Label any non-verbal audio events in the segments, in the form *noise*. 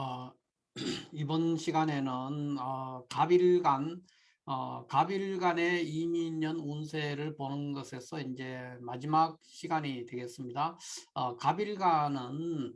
어, *clears throat* 이번 시간에는 어, 갑일간 어, 갑일간의 이민년 운세를 보는 것에서 이제 마지막 시간이 되겠습니다. 어, 갑일간은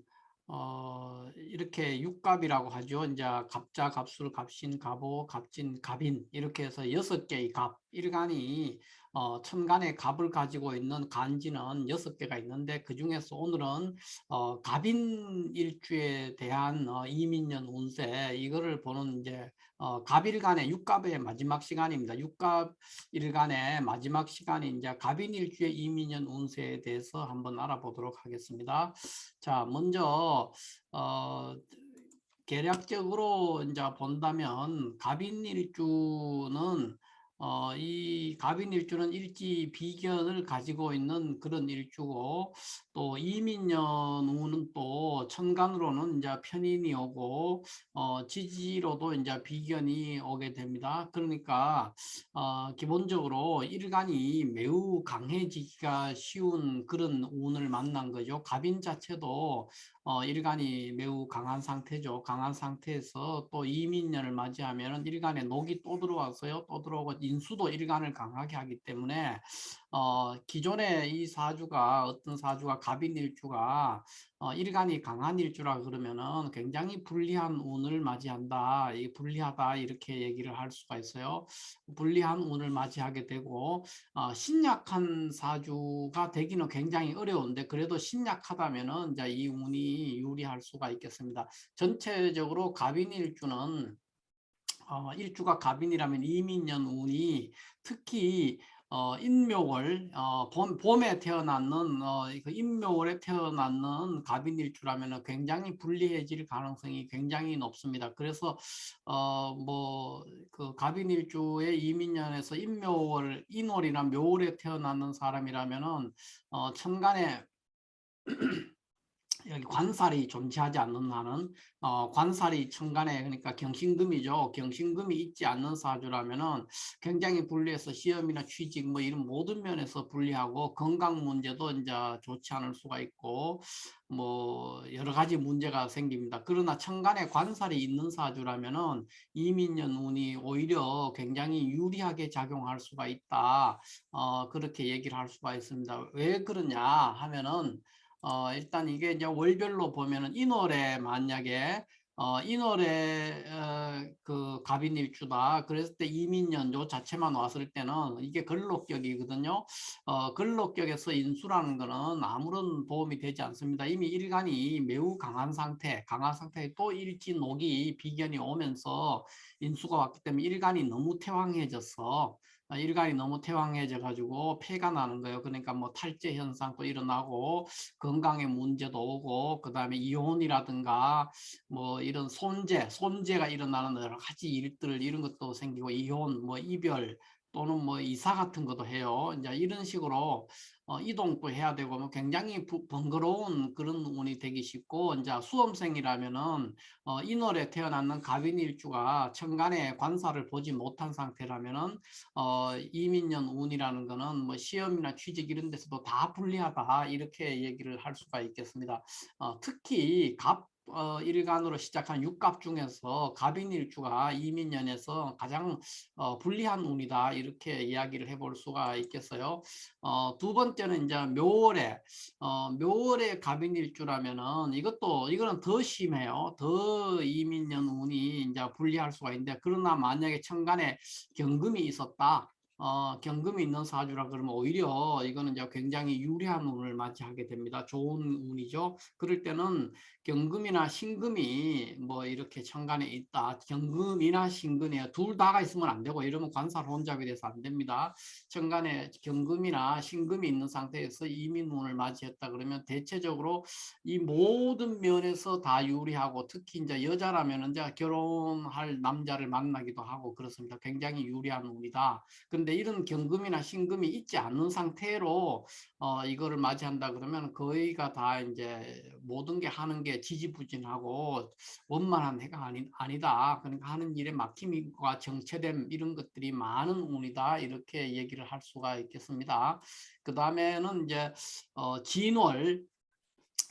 어, 이렇게 육갑이라고 하죠. 이제 갑자, 갑술, 갑신, 갑오, 갑진, 갑인. 이렇게 해서 여섯 개의 갑. 일간이 어, 천간의 갑을 가지고 있는 간지는 여섯 개가 있는데 그 중에서 오늘은 어, 갑인 일주에 대한 어, 이민년 운세. 이거를 보는 이제 어, 갑일간의 육갑의 마지막 시간입니다. 육갑 일간의 마지막 시간이 이제 갑인 일주의 이민년 운세에 대해서 한번 알아보도록 하겠습니다. 자, 먼저 어, 계략적으로 이제 본다면 갑인 일주는 어, 이 갑인 일주는 일지 비견을 가지고 있는 그런 일주고 또 이민년 우는 또 천간으로는 이제 편인이 오고 어, 지지로도 이제 비견이 오게 됩니다. 그러니까 어, 기본적으로 일간이 매우 강해지기가 쉬운 그런 운을 만난 거죠. 갑인 자체도 어, 일간이 매우 강한 상태죠. 강한 상태에서 또 이민년을 맞이하면 일간에 녹이 또 들어와서요. 또 들어오고 인수도 일간을 강하게 하기 때문에 어, 기존에 이 사주가 어떤 사주가 갑인 일주가 어, 일간이 강한 일주라 그러면은 굉장히 불리한 운을 맞이한다. 이 불리하다 이렇게 얘기를 할 수가 있어요. 불리한 운을 맞이하게 되고 어, 신약한 사주가 되기는 굉장히 어려운데 그래도 신약하다면은 이제 이 운이 유리할 수가 있겠습니다. 전체적으로 갑인 일주는 어, 일주가 갑인이라면 이민년 운이 특히 어, 인묘월, 어, 봄, 봄에 태어났는, 어, 그 인묘월에 태어났는 갑인일주라면 굉장히 불리해질 가능성이 굉장히 높습니다. 그래서, 어, 뭐, 그 갑인일주의 이민년에서 인묘월, 인월이나 묘월에 태어났는 사람이라면은, 어, 천간에 *clears throat* 여기 관살이 존재하지 않는 한은 어, 관살이 천간에 그러니까 경신금이죠. 경신금이 있지 않는 사주라면은 굉장히 불리해서 시험이나 취직 뭐 이런 모든 면에서 불리하고 건강 문제도 이제 좋지 않을 수가 있고 뭐 여러 가지 문제가 생깁니다. 그러나 천간에 관살이 있는 사주라면은 이민년 운이 오히려 굉장히 유리하게 작용할 수가 있다. 어, 그렇게 얘기를 할 수가 있습니다. 왜 그러냐 하면은 어, 일단 이게 이제 월별로 보면은 인월에 만약에 어, 인월에 어, 그 갑인일주다. 그랬을 때 이민연조 자체만 왔을 때는 이게 근록격이거든요. 어, 근록격에서 인수라는 거는 아무런 도움이 되지 않습니다. 이미 일간이 매우 강한 상태, 강한 상태에 또 일지 녹이 비견이 오면서 인수가 왔기 때문에 일간이 너무 태왕해졌어. 아, 일간이 너무 태왕해져 가지고 폐가 나는 거예요. 그러니까 뭐 탈제 현상도 일어나고 건강에 문제도 오고 그다음에 이혼이라든가 뭐 이런 손재, 손재가 일어나는 여러 가지 일들 이런 것도 생기고 이혼, 뭐 이별 또는 뭐 이사 같은 것도 해요. 이제 이런 식으로 어, 이동도 해야 되고 뭐 굉장히 부, 번거로운 그런 운이 되기 쉽고 이제 수험생이라면은 어, 인월에 태어났는 갑인일주가 천간에 관사를 보지 못한 상태라면은 어, 이민년 운이라는 거는 뭐 시험이나 취직 이런 데서도 다 불리하다 이렇게 얘기를 할 수가 있겠습니다. 어, 특히 갑 어, 일간으로 시작한 육갑 중에서 갑인일주가 이민년에서 가장 어, 불리한 운이다 이렇게 이야기를 해볼 수가 있겠어요. 어, 두 번째는 이제 묘월에 어, 묘월에 갑인일주라면은 이것도 이거는 더 심해요. 더 이민년 운이 이제 불리할 수가 있는데 그러나 만약에 천간에 경금이 있었다. 어, 경금이 있는 사주라 그러면 오히려 이거는 이제 굉장히 유리한 운을 맞이하게 됩니다. 좋은 운이죠. 그럴 때는 경금이나 신금이 뭐 이렇게 천간에 있다. 경금이나 신금이에요. 둘 다가 있으면 안 되고 이러면 관살 혼잡이 돼서 안 됩니다. 천간에 경금이나 신금이 있는 상태에서 이민운을 맞이했다 그러면 대체적으로 이 모든 면에서 다 유리하고 특히 이제 여자라면 이제 결혼할 남자를 만나기도 하고 그렇습니다. 굉장히 유리한 운이다. 근데 이런 경금이나 신금이 있지 않는 상태로 어, 이거를 맞이한다 그러면 거의가 다 이제 모든 게 하는 게 지지부진하고 원만한 해가 아니, 아니다. 그러니까 하는 일에 막힘과 정체됨 이런 것들이 많은 운이다. 이렇게 얘기를 할 수가 있겠습니다. 그 다음에는 이제 어, 진월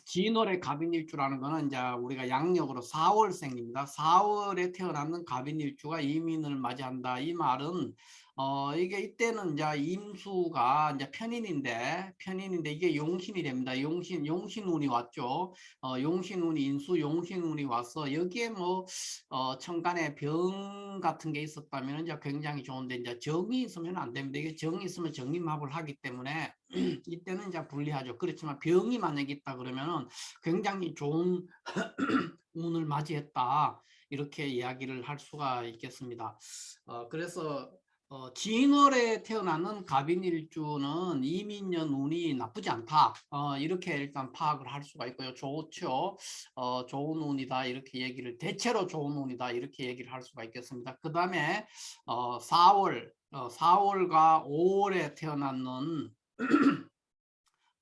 진월의 갑인일주라는 거는 이제 우리가 양력으로 4월생입니다. 4월에 태어났는 갑인일주가 이민을 맞이한다. 이 말은 어 이게 이때는 이제 임수가 이제 편인인데 편인인데 이게 용신이 됩니다. 용신 용신운이 왔죠. 어 용신운이 인수 용신운이 와서 여기에 뭐어 천간에 병 같은 게 있었다면 이제 굉장히 좋은데 이제 정이 있으면 안 됩니다. 이게 정이 있으면 정임합을 하기 때문에 *clears throat* 이때는 이제 불리하죠. 그렇지만 병이 만약에 있다 그러면은 굉장히 좋은 *clears throat* 운을 맞이했다. 이렇게 이야기를 할 수가 있겠습니다. 어, 그래서 어, 진월에 태어나는 갑인일주는 이민년 운이 나쁘지 않다. 어, 이렇게 일단 파악을 할 수가 있고요. 좋죠. 어, 좋은 운이다. 이렇게 얘기를 대체로 좋은 운이다. 이렇게 얘기를 할 수가 있겠습니다. 그 다음에 어, 4월, 어, 4월과 5월에 태어났는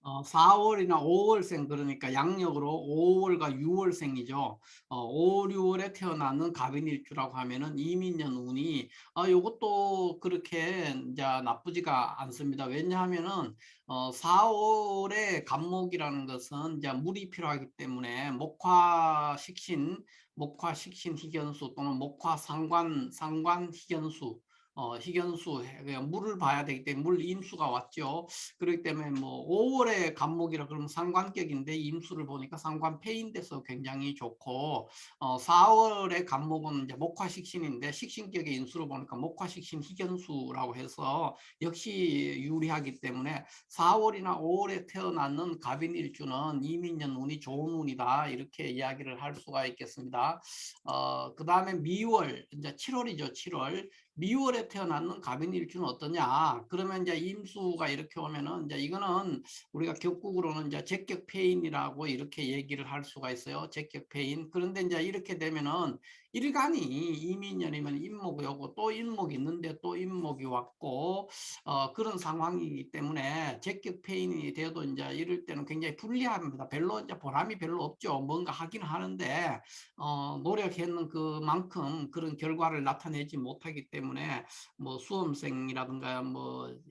어, 4월이나 5월생 그러니까 양력으로 5월과 6월생이죠. 어, 5, 6월에 태어나는 갑인일주라고 하면은 이민년 운이 어, 이것도 그렇게 이제 나쁘지가 않습니다. 왜냐하면은 어, 4월에 간목이라는 것은 이제 물이 필요하기 때문에 목화 식신, 목화 식신 희견수 또는 목화 상관 상관 희견수 어, 희견수 물을 봐야 되기 때문에 물 임수가 왔죠. 그렇기 때문에 뭐 5월에 간목이라 그러면 상관격인데 임수를 보니까 상관패인돼서 굉장히 좋고 어, 4월에 간목은 이제 목화식신인데 식신격의 인수를 보니까 목화식신 희견수라고 해서 역시 유리하기 때문에 4월이나 5월에 태어나는 갑인일주는 이민년 운이 좋은 운이다 이렇게 이야기를 할 수가 있겠습니다. 어, 그 다음에 미월 이제 7월이죠 7월 미월에 태어났는 갑인일주는 어떠냐? 그러면 이제 임수가 이렇게 오면은 이제 이거는 우리가 격국으로는 이제 제격 폐인이라고 이렇게 얘기를 할 수가 있어요. 제격 폐인. 그런데 이제 이렇게 되면은 일간이 이민년이면 임목이 오고 또 임목이 있는데 또 임목이 왔고 어, 그런 상황이기 때문에 적격폐인이 돼도 이제 이럴 때는 굉장히 불리합니다. 별로 이제 보람이 별로 없죠. 뭔가 하긴 하는데 어, 노력했는 그만큼 그런 결과를 나타내지 못하기 때문에 뭐 수험생이라든가 뭐그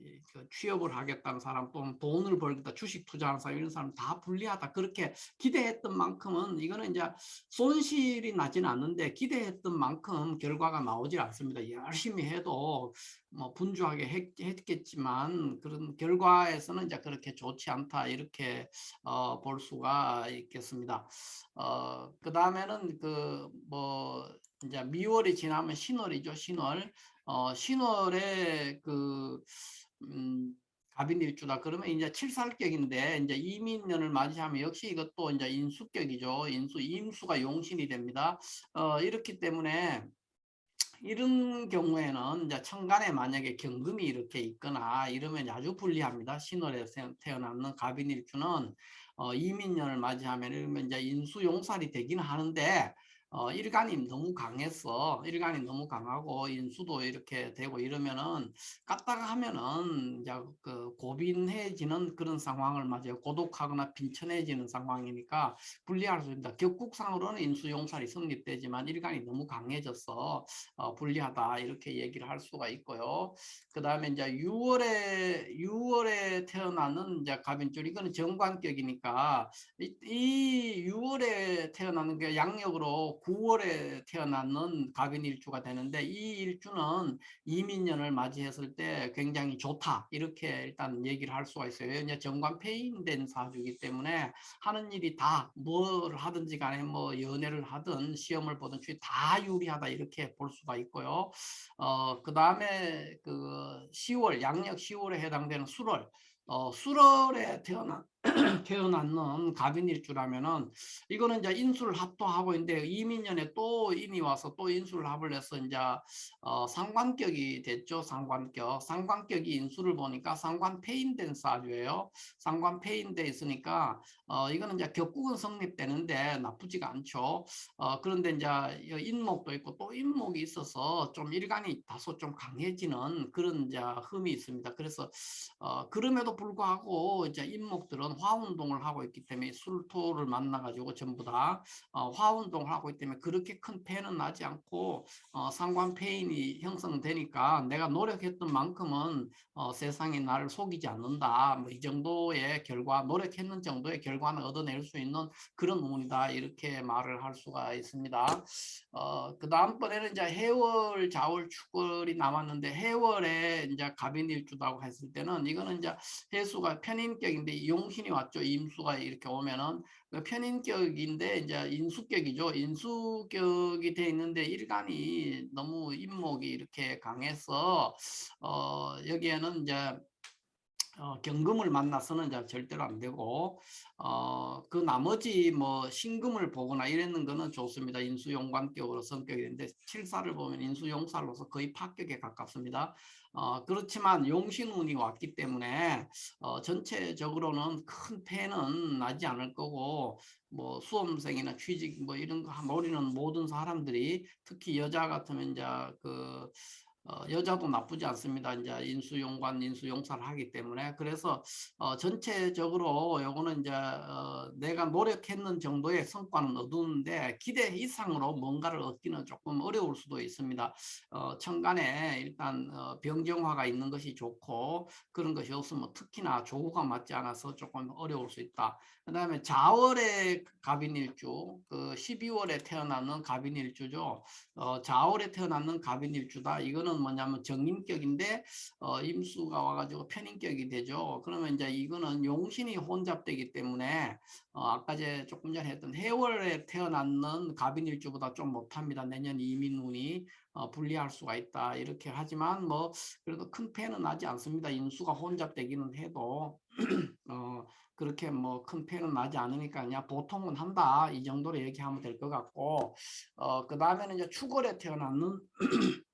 취업을 하겠다는 사람 또는 돈을 벌겠다 주식 투자하는 사람 이런 사람 다 불리하다 그렇게 기대했던 만큼은 이거는 이제 손실이 나지는 않는데 기 기대했던 만큼 결과가 나오지 않습니다. 열심히 해도 뭐 분주하게 했, 겠지만 그런 결과에서는 이제 그렇게 좋지 않다 이렇게 어, 볼 수가 있겠습니다. 어, 그 다음에는 그뭐 이제 미월이 지나면 신월이죠. 신월. 어, 신월에 그 음, 갑인 일주다. 그러면 이제 칠살격인데 이제 이민년을 맞이하면 역시 이것도 이제 인수격이죠. 인수 임수가 용신이 됩니다. 어, 이렇기 때문에 이런 경우에는 이제 천간에 만약에 경금이 이렇게 있거나 이러면 아주 불리합니다. 신월에 태어났는 갑인일주는 어, 이민년을 맞이하면 이러면 이제 인수용살이 되기는 하는데 어, 일간이 너무 강했어. 일간이 너무 강하고 인수도 이렇게 되고 이러면은 깠다가 하면은 이제 그 고빈해지는 그런 상황을 맞아요. 고독하거나 빈천해지는 상황이니까 불리할 수 있습니다. 격국상으로는 인수용살이 성립되지만 일간이 너무 강해져서 어, 불리하다 이렇게 얘기를 할 수가 있고요. 그 다음에 이제 6월에 6월에 태어나는 이제 갑인줄 이거는 정관격이니까 이, 이 6월에 태어나는 게 양력으로 9월에 태어나는 갑인 일주가 되는데 이 일주는 이민년을 맞이했을 때 굉장히 좋다 이렇게 일단 얘기를 할 수가 있어요. 이제 정관 폐인된 사주이기 때문에 하는 일이 다 뭘 하든지 간에 뭐 연애를 하든 시험을 보든 다 유리하다 이렇게 볼 수가 있고요. 어, 그 다음에 그 10월 양력 10월에 해당되는 수월 어, 수월에 태어난 *clears throat* 태어났는 갑인일주라면은 이거는 이제 인수를 합도하고 있는데 이민년에 또 인이 와서 또 인수를 합을 해서 이제 어, 상관격이 됐죠 상관격. 상관격이 인수를 보니까 상관 폐인된 사주예요. 상관 폐인돼 있으니까 어, 이거는 이제 격국은 성립되는데 나쁘지가 않죠. 어, 그런데 이제 인목도 있고 또 인목이 있어서 좀 일간이 다소 좀 강해지는 그런 이제 흠이 있습니다. 그래서 어, 그럼에도 불구하고 이제 인목들은 화운동을 하고 있기 때문에 술토를 만나가지고 전부 다 어, 화운동을 하고 있기 때문에 그렇게 큰 폐는 나지 않고 어, 상관 폐인이 형성되니까 내가 노력했던 만큼은 어, 세상이 나를 속이지 않는다. 뭐 이 정도의 결과, 노력했는 정도의 결과는 얻어낼 수 있는 그런 운이다. 이렇게 말을 할 수가 있습니다. 어, 그 다음번에는 이제 해월, 자월, 축월이 남았는데 해월에 이제 갑인일주다고 했을 때는 이거는 이제 해수가 편인격인데 용신 이 왔죠. 임수가 이렇게 오면은 그 편인격인데 이제 인수격이죠. 인수격이 돼 있는데 일간이 너무 인목이 이렇게 강해서 어, 여기에는 이제 어, 경금을 만나서는 절대로 안 되고 어, 그 나머지 뭐 신금을 보거나 이랬는 거는 좋습니다. 인수용관격으로 성격인데 칠사를 보면 인수용살로서 거의 파격에 가깝습니다. 어, 그렇지만 용신운이 왔기 때문에 어, 전체적으로는 큰 폐는 나지 않을 거고 뭐 수험생이나 취직 뭐 이런 거 노리는 모든 사람들이 특히 여자 같으면 이제 그 어, 여자도 나쁘지 않습니다. 이제 인수용관, 인수용사를 하기 때문에 그래서 어, 전체적으로 요거는 이제 어, 내가 노력했는 정도의 성과는 얻었는데 기대 이상으로 뭔가를 얻기는 조금 어려울 수도 있습니다. 어, 천간에 일단 어, 병정화가 있는 것이 좋고 그런 것이 없으면 특히나 조후가 맞지 않아서 조금 어려울 수 있다. 그 다음에 자월의 갑인일주, 그 12월에 태어나는 갑인일주죠. 어, 자월에 태어나는 갑인일주다. 이거는 뭐냐면 정임격인데 어, 임수가 와가지고 편인격이 되죠. 그러면 이제 이거는 용신이 혼잡되기 때문에 어, 아까 제 조금 전에 했던 해월에 태어나는 갑인일주보다 좀 못합니다. 내년 이민운이 어, 불리할 수가 있다. 이렇게 하지만 뭐 그래도 큰 패는 나지 않습니다. 임수가 혼잡되기는 해도 *clears throat* 어, 그렇게 뭐 큰 패는 나지 않으니까 그냥 보통은 한다 이 정도로 얘기하면 될 것 같고 어, 그 다음에는 이제 축월에 태어나는 *clears throat*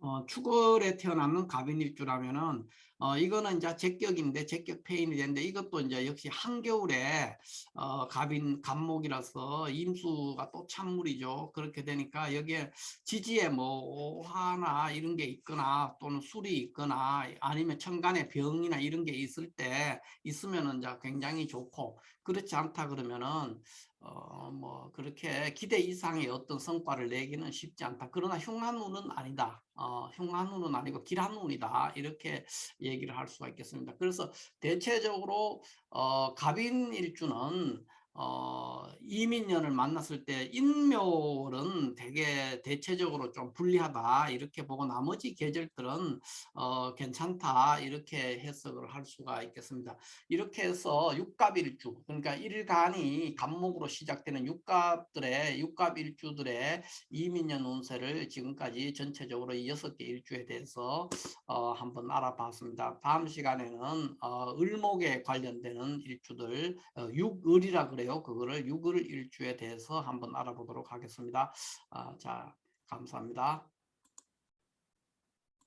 어, 축월에 태어나는 갑인일주라면은 어, 이거는 이제 제격인데 제격 페인이 되는데 이것도 이제 역시 한겨울에 어, 갑인 갑목이라서 임수가 또 찬물이죠. 그렇게 되니까 여기에 지지에 뭐 오화나 이런 게 있거나 또는 술이 있거나 아니면 천간에 병이나 이런 게 있을 때 있으면은 이제 굉장히 좋고 그렇지 않다 그러면은 어, 뭐 그렇게 기대 이상의 어떤 성과를 내기는 쉽지 않다. 그러나 흉한운은 아니다. 어, 흉한운은 아니고 길한운이다. 이렇게 얘기를 할 수가 있겠습니다. 그래서 대체적으로 어, 갑인일주는 어, 이민년을 만났을 때 인묘월은 되게 대체적으로 좀 불리하다 이렇게 보고 나머지 계절들은 어, 괜찮다 이렇게 해석을 할 수가 있겠습니다. 이렇게 해서 육갑일주 그러니까 일간이 간목으로 시작되는 육갑들의 육갑일주들의 이민년 운세를 지금까지 전체적으로 이 여섯 개 일주에 대해서 어, 한번 알아봤습니다. 다음 시간에는 어, 을목에 관련되는 일주들 어, 육을이라 그래요. 있어요. 그거를 유글 일주에 대해서 한번 알아보도록 하겠습니다. 아, 자, 감사합니다.